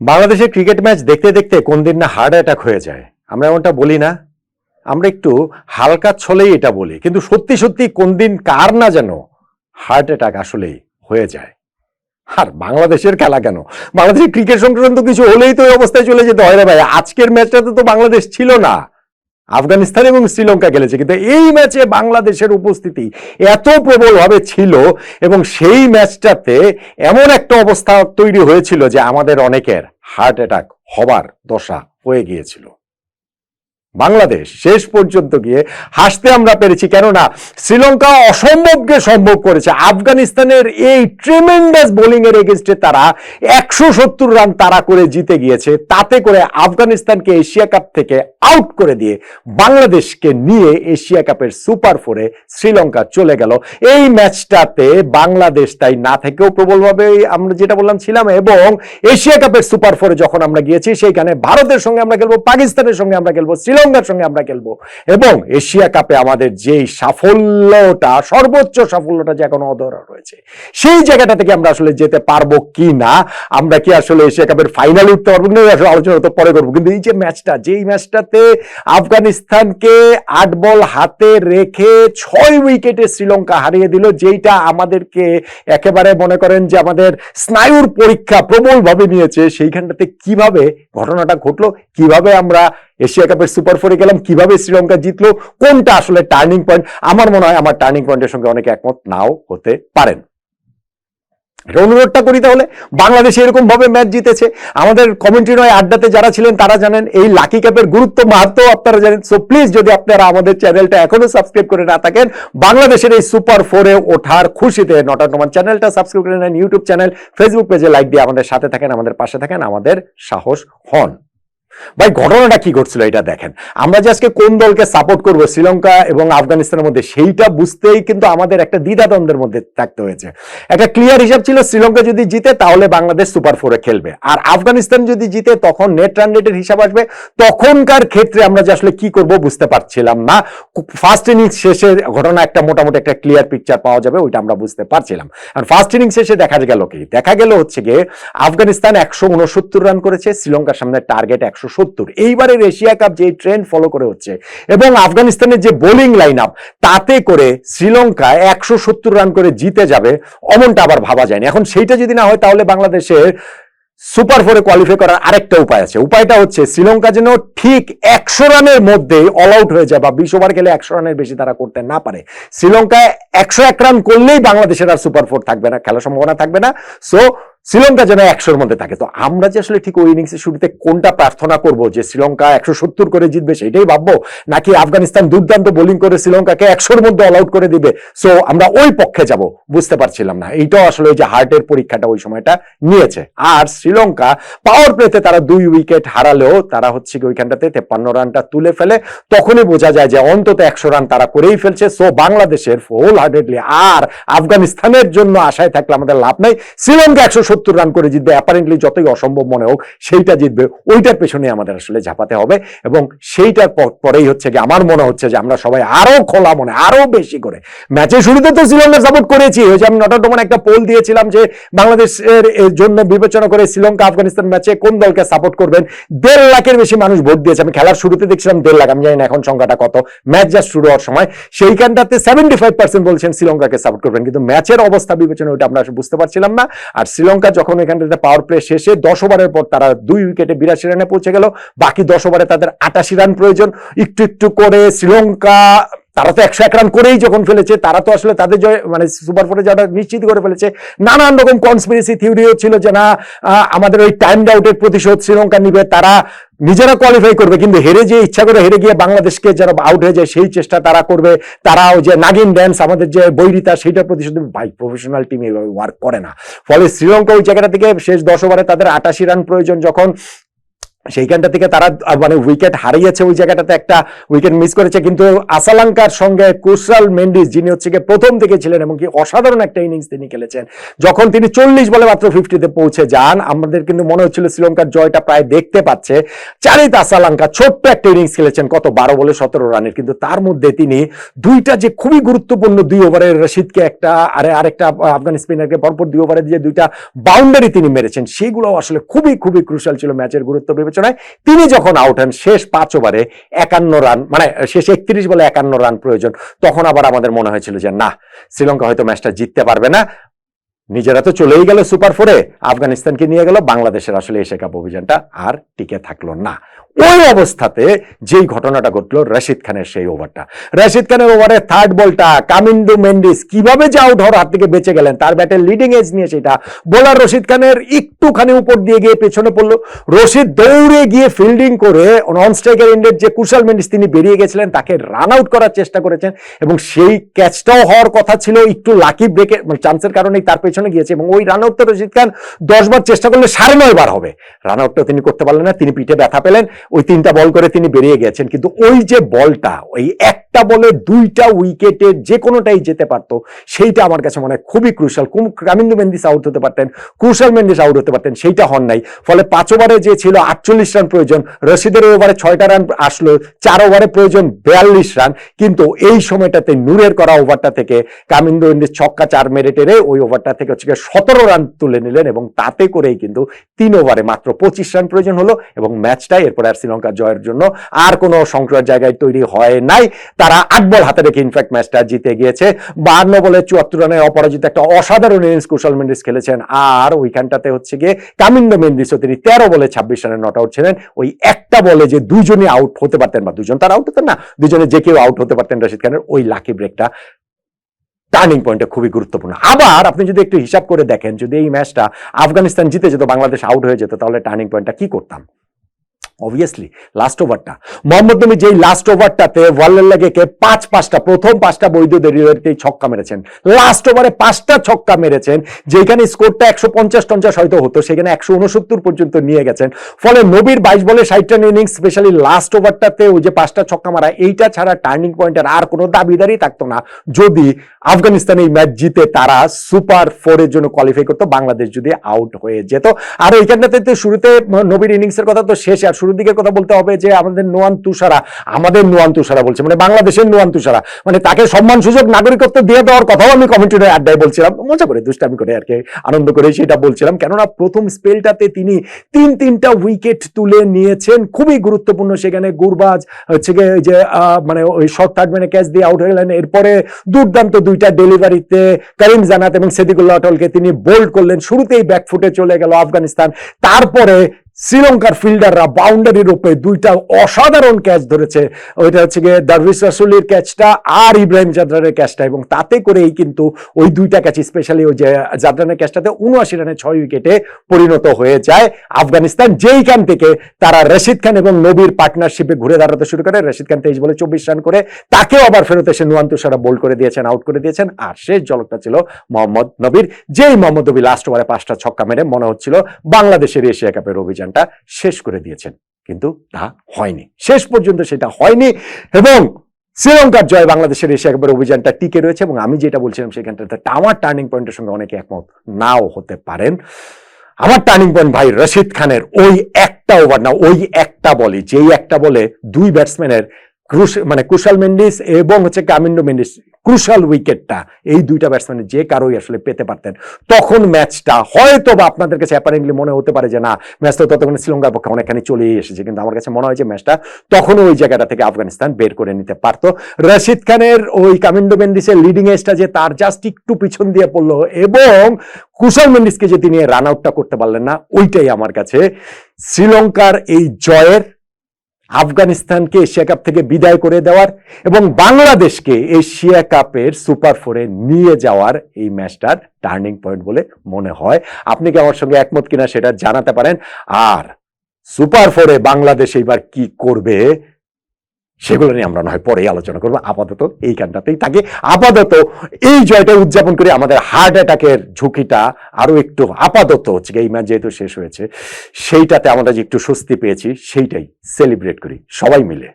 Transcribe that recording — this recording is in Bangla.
বাংলাদেশের ক্রিকেট ম্যাচ দেখতে দেখতে কোন দিন না হার্ট অ্যাটাক হয়ে যায়। আমরা এমনটা বলি না। আমরা একটু হালকা ছলেই এটা বলি। কিন্তু সত্যি সত্যি কোন দিন কার না যেন হার্ট অ্যাটাক আসলেই হয়ে যায়। আর বাংলাদেশের খেলা কেন? বাংলাদেশের ক্রিকেট সংক্রান্ত কিছু হলেই তো অবস্থায় চলে যেতে হয় রে ভাই। আজকের ম্যাচটাতে তো বাংলাদেশ ছিল না। আফগানিস্তান এবং শ্রীলঙ্কা খেলেছে। কিন্তু এই ম্যাচে বাংলাদেশের উপস্থিতি এত প্রবলভাবে ছিল এবং সেই ম্যাচটাতে এমন একটা অবস্থা তৈরি হয়েছিল যে আমাদের অনেকের হার্ট অ্যাটাক হবার দশা হয়ে গিয়েছিল। বাংলাদেশ শেষ পর্যন্ত গিয়ে হাসতে আমরা পেরেছি, কেননা শ্রীলঙ্কা অসম্ভবকে সম্ভব করেছে। আফগানিস্তানের এই ট্রিমেন্ডাস বোলিং এর এগেনস্টে তারা একশো সত্তর রান তারা করে জিতে গিয়েছে। তাতে করে আফগানিস্তানকে এশিয়া কাপ থেকে আউট করে দিয়ে বাংলাদেশকে নিয়ে এশিয়া কাপের সুপার ফোরে শ্রীলঙ্কা চলে গেল। এই ম্যাচটাতে বাংলাদেশ তাই না থেকেও প্রবলভাবে আমরা যেটা বললাম ছিলাম, এবং এশিয়া কাপের সুপার ফোরে যখন আমরা গিয়েছি, সেইখানে ভারতের সঙ্গে আমরা খেলব, পাকিস্তানের সঙ্গে আমরা খেলব শ্রীলঙ্কার সঙ্গে আমরা খেলব। এবং এশিয়া কাপে আমাদের যেই সাফল্যটা, সর্বোচ্চ সাফল্যটা যে এখনও অধরা রয়েছে, সেই জায়গাটা থেকে আমরা আসলে যেতে পারব কি না আমরা কি আসলে এশিয়া কাপের ফাইনাল উঠতে পারব না আসলে আলোচনা তো পরে করব। কিন্তু এই যে ম্যাচটা যেই ম্যাচটাতে আফগানিস্তানকে আট বল হাতে রেখে ছয় উইকেটে শ্রীলঙ্কা হারিয়ে দিল, যেইটা আমাদেরকে একেবারে মনে করেন যে আমাদের স্নায়ুর পরীক্ষা প্রবলভাবে নিয়েছে, সেইখানটাতে কীভাবে ঘটনাটা ঘটলো, কীভাবে আমরা এশিয়া কাপের সুপার ফোরে গেলাম, কীভাবে শ্রীলঙ্কা জিতলো, কোনটা আসলে টার্নিং পয়েন্ট আমার মনে হয় আমার টার্নিং পয়েন্টের সঙ্গে অনেকে একমত, নাও হতে পারেন। অনুরোধটা করি তাহলে, বাংলাদেশ এরকম ভাবে ম্যাচ জিতেছে। আমাদের কমেন্ট্রি নয়, আড্ডাতে যারা ছিলেন তারা জানেন, এই লাকি কাপের গুরুত্ব, মাহাত্ম আপনারা জানেন। সো প্লিজ যদি আপনারা আমাদের চ্যানেলটা এখনও সাবস্ক্রাইব করে না থাকেন, বাংলাদেশের এই সুপার ফোরে ওঠার খুশিতে নটা নমান চ্যানেলটা সাবস্ক্রাইব করে নেন ইউটিউব চ্যানেল ফেসবুক পেজে লাইক দিয়ে আমাদের সাথে থাকেন, আমাদের পাশে থাকেন, আমাদের সাহস হন। ভাই, ঘটনাটা কি ঘটছিল এটা দেখেন। আমরা যে আজকে কোন দলকে সাপোর্ট করব, শ্রীলঙ্কা এবং আফগানিস্তানের মধ্যে, সেইটা বুঝতেই কিন্তু আমাদের একটা দ্বিধাদ্বন্দ্বের মধ্যে থাকতে হয়েছে। একটা ক্লিয়ার হিসাব ছিল, শ্রীলঙ্কা যদি জিতে, তাহলে বাংলাদেশ সুপার ফোরে খেলবে। আর আফগানিস্তান যদি জিতে, তখন নেট রান রেটের হিসাব আসবে। তখনকার ক্ষেত্রে আমরা যে আসলে কি করব বুঝতে পারছিলাম না। ফার্স্ট ইনিংস শেষে ঘটনা একটা মোটামুটি একটা ক্লিয়ার পিকচার পাওয়া যাবে, ওইটা আমরা বুঝতে পারছিলাম। আর ফার্স্ট ইনিংস শেষে দেখা গেল কি? দেখা গেল হচ্ছে গিয়ে, আফগানিস্তান একশো উনসত্তর রান করেছে, শ্রীলঙ্কার সামনে টার্গেট একশো সত্তর। এইবারের এশিয়া কাপ যে ট্রেন্ড ফলো করে হচ্ছে, এবং আফগানিস্তানের যে বোলিং লাইন আপ তাতে করে শ্রীলঙ্কা একশো সত্তর রান করে জিতে যাবে অমনটা আবার ভাবা যায়নি। এখন সেইটা যদি না হয়, তাহলে বাংলাদেশের সুপার ফোরে কোয়ালিফাই করার আরেকটা উপায় আছে। উপায়টা হচ্ছে, শ্রীলঙ্কা যেন ঠিক একশো রানের মধ্যেই অল আউট হয়ে যায় বা বিশ ওভার খেলে একশো রানের বেশি তারা করতে না পারে। শ্রীলঙ্কায় একশো এক রান করলেই বাংলাদেশের আর সুপার ফোর থাকবে না, খেলার সম্ভাবনা থাকবে না। সো শ্রীলঙ্কা যেন একশোর মধ্যে থাকে। তো আমরা যে আসলে ঠিক ওই ইনিংসের শুরুতে কোনটা প্রার্থনা করব যে শ্রীলঙ্কা একশো সত্তর করে জিতবে সেটাই ভাববো, নাকি আফগানিস্তান দুর্দান্ত বোলিং করে শ্রীলঙ্কাকে একশোর মধ্যে অল আউট করে দিবে? সো আমরা ওই পক্ষে যাব, বুঝতে পারছিলাম না। এইটাও আসলে ওই যে হার্টের পরীক্ষাটা ওই সময়টা নিয়েছে। আর শ্রীলঙ্কা পাওয়ার প্লেতে তারা দুই উইকেট হারালেও তারা হচ্ছে কি ওইখানটাতে তেপ্পান্ন রানটা তুলে ফেলে। তখনই বোঝা যায় যে অন্তত একশো রান তারা করেই ফেলছে। সো বাংলাদেশের হোল হার্টেডলি আর আফগানিস্তানের জন্য আশায় থাকলে আমাদের লাভ নাই। শ্রীলঙ্কা একশো সত্তর রান করে জিতবে। অ্যাপারেন্টলি যতই অসম্ভব মনে হোক, সেইটা জিতবে। ওইটার পেছনে আমাদের আসলে ঝাঁপাতে হবে এবং সেইটার পর- পরেই হচ্ছে কি আমার মনে হচ্ছে যে আমরা সবাই আরও খোলা মনে, আরও বেশি করে। ম্যাচের শুরুতে তো শ্রীলঙ্কা সাপোর্ট করেছি। ওই যে আমি নটা ডোমান একটা পোল দিয়েছিলাম যে বাংলাদেশের জন্য বিবেচনা করে শ্রীলঙ্কা, আফগানিস্তান ম্যাচে কোন দলকে সাপোর্ট করবেন? দেড় লাখের বেশি মানুষ ভোট দিয়েছে। আমি খেলার শুরুতে দেখছিলাম দেড় লাখ। আমি জানি না এখন সংখ্যাটা কত। ম্যাচ জাস্ট শুরু হওয়ার সময়। সেইখানটাতে সেভেন্টি ফাইভ পার্সেন্ট বলছেন শ্রীলঙ্কাকে সাপোর্ট করবেন। কিন্তু ম্যাচের অবস্থা বিবেচনা ওইটা আমরা বুঝতে পারছিলাম না। আর শ্রীলঙ্কা যখন এখানটাতে পাওয়ার প্লে শেষে দশ ওভারের পর তারা দুই উইকেটে বিরাশি রানে পৌঁছে গেল। বাকি দশ ওভারে তাদের আটাশি রান প্রয়োজন। একটু একটু করে শ্রীলঙ্কা তারা তো একশো এক রান করেই যখন ফেলেছে, তারা তো আসলে তাদের জয় মানে সুপার ফোরে যাওয়াটা নিশ্চিত করে ফেলেছে, নানান রকম কনস্পিরেসি থিওরিও ছিল যে না আমাদের ওই টাইম ডাউটের প্রতিশোধ শ্রীলঙ্কা নিবে, তারা নিজেরা কোয়ালিফাই করবে, কিন্তু হেরে যে ইচ্ছা করে হেরে গিয়ে বাংলাদেশকে যারা আউট হয়ে যায়, সেই চেষ্টা তারা করবে তারা ওই যে নাগিন ড্যান্স, আমাদের যে বৈরিতা সেইটা প্রতিশোধ। ভাই প্রফেশনাল টিম এভাবে ওয়ার্ক করে না ফলে শ্রীলঙ্কা ওই জায়গাটা থেকে শেষ দশ ওভারে তাদের আটাশি রান প্রয়োজন, যখন সেইখানটা থেকে তারা মানে উইকেট হারিয়েছে ওই জায়গাটাতে একটা উইকেট মিস করেছে। কিন্তু আসালাঙ্কার সঙ্গে কুশাল মেন্ডিস, যিনি হচ্ছে গিয়ে প্রথম থেকে ছিলেন এবং কি অসাধারণ একটা ইনিংস তিনি খেলেছেন, যখন তিনি চল্লিশ বলে মাত্র ফিফটিতে পৌঁছে যান, আমাদের কিন্তু মনে হচ্ছিল শ্রীলঙ্কার জয়টা প্রায় দেখতে পাচ্ছে। চারিত আসালাঙ্কা ছোট্ট একটা ইনিংস খেলেছেন, কত বারো বলে সতেরো রানের। কিন্তু তার মধ্যে তিনি দুইটা যে খুবই গুরুত্বপূর্ণ দুই ওভারের রশিদকে একটা, আরে আরেকটা আফগান স্পিনারকে পরপর দুই ওভারে দিয়ে দুইটা বাউন্ডারি তিনি মেরেছেন সেগুলো আসলে খুবই খুবই ক্রুশাল ছিল ম্যাচের গুরুত্ব। বিবেচনায় তিনি যখন আউট হন, শেষ পাঁচ ওভারে একান্ন রান মানে শেষ একত্রিশ বলে একান্ন রান প্রয়োজন, তখন আবার আমাদের মনে হয়েছিল যে, না, শ্রীলঙ্কা হয়তো ম্যাচটা জিততে পারবে না। নিজেরা তো চলেই গেল সুপার ফোরে আফগানিস্তানকে নিয়ে গেল, বাংলাদেশের আসলে এশিয়া কাপ অভিযানটা আর টিকে থাকল না। ওই অবস্থাতে যেই ঘটনাটা ঘটলো রশিদ খানের সেই ওভারটা। রশিদ খানের ওভারে থার্ড বলটা কামিন্দু মেন্ডিস কীভাবে যে আউট হওয়ার হাত থেকে বেঁচে গেলেন, তার ব্যাটের লিডিং এজ নিয়ে সেটা। বোলার রশিদ খানের একটুখানি উপর দিয়ে গিয়ে পেছনে পড়ল। রশিদ দৌড়ে গিয়ে ফিল্ডিং করে নন স্ট্রাইকার এন্ডের যে কুশাল মেন্ডিস তিনি বেরিয়ে গেছিলেন, তাকে রান আউট করার চেষ্টা করেছেন এবং সেই ক্যাচটাও হওয়ার কথা ছিল, একটু লাকি ব্রেকে চান্সের কারণেই তার পেছনে গিয়েছে এবং ওই রান আউটটা রশিদ খান দশ বার চেষ্টা করলে সাড়ে নয় বার হবে। রান আউটটা তিনি করতে পারলেন না, তিনি পিঠে ব্যথা পেলেন। ওই তিনটা বল করে তিনি বেরিয়ে গেছেন। কিন্তু ওই যে বলটা ওই একটা বলে দুইটা উইকেটে যে কোনোটাই যেতে পারতো, সেইটা আমার কাছে মনে হয় খুবই ক্রুশাল কামিন্দু মেন্দিস আউট হতে পারতেন ক্রুশাল মেন্দিস আউট হতে পারতেন, সেইটা হন নাই। ফলে পাঁচ ওভারে যে ছিল আটচল্লিশ রান প্রয়োজন, রশিদের ওভারে ছয়টা রান আসলো, চার ওভারে প্রয়োজন বিয়াল্লিশ রান কিন্তু এই সময়টাতে নূরের করা ওভারটা থেকে কামিন্দু মেন্দিস ছক্কা চার মেরে টেরে ওই ওভারটা থেকে হচ্ছে সতেরো রান তুলে নিলেন এবং তাতে করেই কিন্তু তিন ওভারে মাত্র পঁচিশ রান প্রয়োজন হলো এবং ম্যাচটা এরপরে আর শ্রীলঙ্কা জয়ের জন্য আর কোনো সংকটের জায়গায় তৈরি হয় নাই। তারা আট বল হাতে রেখে ইনফ্যাক্ট ম্যাচটা জিতে গিয়েছে। বাহান্ন বলে চুয়াত্তর রানে অপরাজিত একটা অসাধারণ ইনিংস কুশল মেন্ডিস খেলেছেন। আর ওইখানটাতে হচ্ছে গিয়ে কামিন্দ মেন্দিসও তিনি তেরো বলে ছাব্বিশ রানে নট আউট ছিলেন। ওই একটা বলে যে দুজনই আউট হতে পারতেন বা দুজন, তার আউট হতেন না, দুজনে যে কেউ আউট হতে পারতেন রশিদ খানের ওই লাকি ব্রেকটা টার্নিং পয়েন্টটা খুবই গুরুত্বপূর্ণ। আবার আপনি যদি একটু হিসাব করে দেখেন, যদি এই ম্যাচটা আফগানিস্তান জিতে যেত, বাংলাদেশ আউট হয়ে যেত, তাহলে টার্নিং পয়েন্টটা কি করতাম? অবভিয়াসলি লাস্ট ওভারটা মোহাম্মদ নবী যেই লাস্ট ওভারটাতে ওয়ার্ল্ডের লেগেকে পাঁচ পাঁচটা, প্রথম পাঁচটা বৈধ ডেলিভারিতেই ছক্কা মেরেছেন। লাস্ট ওভারে পাঁচটা ছক্কা মেরেছেন যেখানে স্কোরটা একশো পঞ্চাশ টঞ্চাশ হয়তো হতো, সেখানে একশো উনসত্তর পর্যন্ত নিয়ে গেছেন। ফলে নবীর বাইশ বলে ষাট রান ইনিংস স্পেশালি লাস্ট ওভারটাতে ওই যে পাঁচটা ছক্কা মারা, এইটা ছাড়া টার্নিং পয়েন্টের আর কোনো দাবিদারই থাকতো না। যদি আফগানিস্তান এই ম্যাচ জিতে তারা সুপার ফোরের জন্য কোয়ালিফাই করতো, বাংলাদেশ যদি আউট হয়ে যেত। আর ওইখানটাতে তো শুরুতে নবীর ইনিংসের কথা তো শেষ, আর শুরুর দিকের কথা বলতে হবে যে আমাদের নোয়ান তুষারা, আমাদের নোয়ান তুষারা বলছে মানে বাংলাদেশের নোয়ান তুষারা মানে তাকে সম্মান সুযোগ নাগরিকত্ব দিয়ে দেওয়ার কথাও আমি কমেন্টের আড্ডায় বলছিলাম। মজা করে দুষ্টামি করে আর কি, আনন্দ করে সেটা বলছিলাম। কেননা প্রথম স্পেলটাতে তিনি তিন তিনটা উইকেট তুলে নিয়েছেন, খুবই গুরুত্বপূর্ণ সেখানে গুরবাজ, হচ্ছে গিয়ে যে মানে ওই শর্ট থার্ড মানে ক্যাচ দিয়ে আউট হয়ে গেলেন। এরপরে দুর্দান্ত দুইটা ডেলিভারিতে করিম জানাত এবং সেদিকুল্লাহ অটলকে তিনি বোল্ড করলেন। শুরুতেই ব্যাকফুটে চলে গেল আফগানিস্তান। তারপরে শ্রীলঙ্কার ফিল্ডাররা বাউন্ডারির উপরে দুইটা অসাধারণ ক্যাচ ধরেছে। ওইটা হচ্ছে গিয়ে দারভিস রাসুলের ক্যাচটা আর ইব্রাহিম জাদরানের ক্যাচটা এবং তাতে করেই কিন্তু ওই দুইটা ক্যাচ স্পেশালি ওই যে জাদরানের ক্যাচটাতে উনআশি রানে ছয় উইকেটে পরিণত হয়ে যায়। আফগানিস্তান যেইখান থেকে তারা রশিদ খান এবং নবীর পার্টনারশিপে ঘুরে দাঁড়াতে শুরু করে। রশিদ খান তেইশ বলে চব্বিশ রান করে। তাকেও আবার ফেরত এসে নুয়ান তুষারা বোল্ড করে দিয়েছেন আউট করে দিয়েছেন। আর শেষ জলকটা ছিল মোহাম্মদ নবীর। যেই মোহাম্মদ নবী লাস্ট ওভারে পাঁচটা ছক্কা মেরে, মনে হচ্ছিল বাংলাদেশের এশিয়া কাপের অভিযানটা শেষ করে দিয়েছেন। কিন্তু তা হয়নি। শেষ পর্যন্ত সেটা হয়নি এবং শ্রীলঙ্কার জয় বাংলাদেশের এসে একবার অভিযানটা টিকে রয়েছে এবং আমি যেটা বলছিলাম সেখানটাতে টাওয়ার টার্নিং পয়েন্টের সঙ্গে অনেকে একমত নাও হতে পারেন। আমার টার্নিং পয়েন্ট ভাই রশিদ খানের ওই একটা ওভার না, ওই একটা বলে যেই একটা বলে দুই ব্যাটসম্যানের ক্রুশ- মানে কুশাল মেন্ডিস এবং হচ্ছে কামিন্ডো মেন্ডিস, ক্রুশাল উইকেটটা, এই দুইটা ব্যাটসম্যানের যে কারোই আসলে পেতে পারতেন। তখন ম্যাচটা হয়তো বা আপনাদের কাছে অ্যাপারেন্টলি মনে হতে পারে যে, না ম্যাচটা ততক্ষণ শ্রীলঙ্কার পক্ষে অনেকখানি চলেই এসেছে। কিন্তু আমার কাছে মনে হয় যে, ম্যাচটা তখনও ওই জায়গাটা থেকে আফগানিস্তান বের করে নিতে পারতো। রশিদ খানের ওই কামিন্ডো মেন্ডিসের লিডিং এজটা যে তার জাস্ট একটু পিছন দিয়ে পড়ল এবং কুশল মেন্ডিসকে যে তিনি রান আউটটা করতে পারলেন না, ওইটাই আমার কাছে শ্রীলঙ্কার এই জয়ের আফগানিস্তানকে এশিয়া কাপ থেকে বিদায় করে দেওয়ার এবং বাংলাদেশকে এশিয়া কাপের সুপার ফোরে নিয়ে যাওয়ার এই ম্যাচটার টার্নিং পয়েন্ট বলে মনে হয়। আপনি কি আমার সঙ্গে একমত কিনা সেটা জানাতে পারেন। আর সুপার ফোরে বাংলাদেশ এইবার কি করবে? সেগুলো নিয়ে আমরা নয়, পরেই আলোচনা করব। আপাতত এই গানটাতেই থাকি। আপাতত এই জয়টা উদযাপন করে আমাদের হার্ট অ্যাটাকের ঝুঁকিটা আরও একটু আপাতত হচ্ছে, এই ম্যাচ যেহেতু শেষ হয়েছে, সেইটাতে আমরা যে একটু স্বস্তি পেয়েছি, সেইটাই সেলিব্রেট করি, সবাই মিলে।